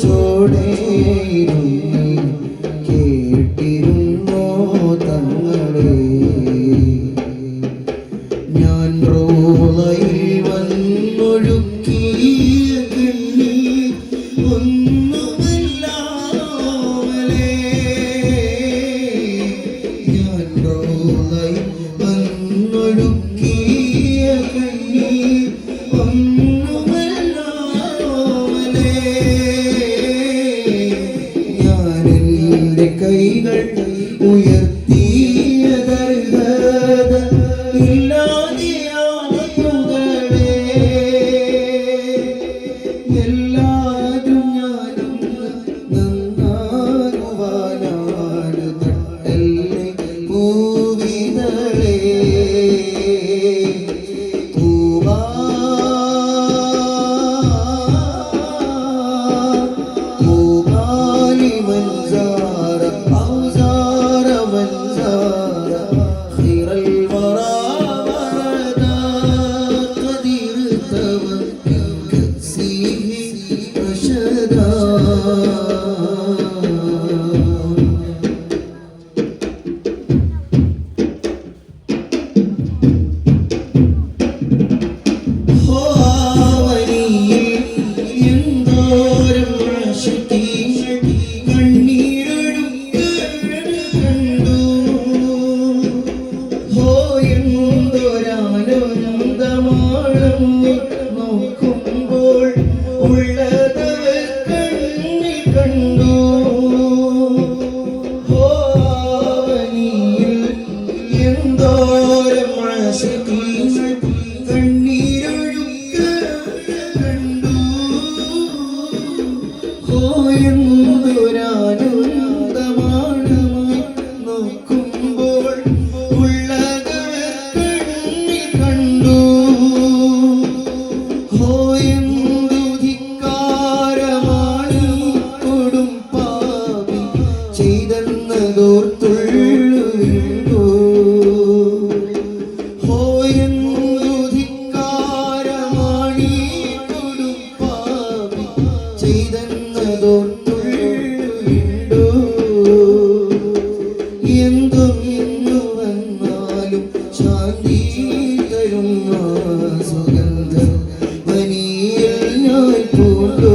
छोड़े കണ്ടു. ഹോവനിയിൽ എന്തോരം മനസ്സിൽ കണ്ണീരൊഴുക്ക കണ്ടു. ഹോ എന്തൊരാന എന്തും വന്നാലും ശാന്തി തരുന്ന സുഗന്ധം ഞാൻ പൂണ്ടോ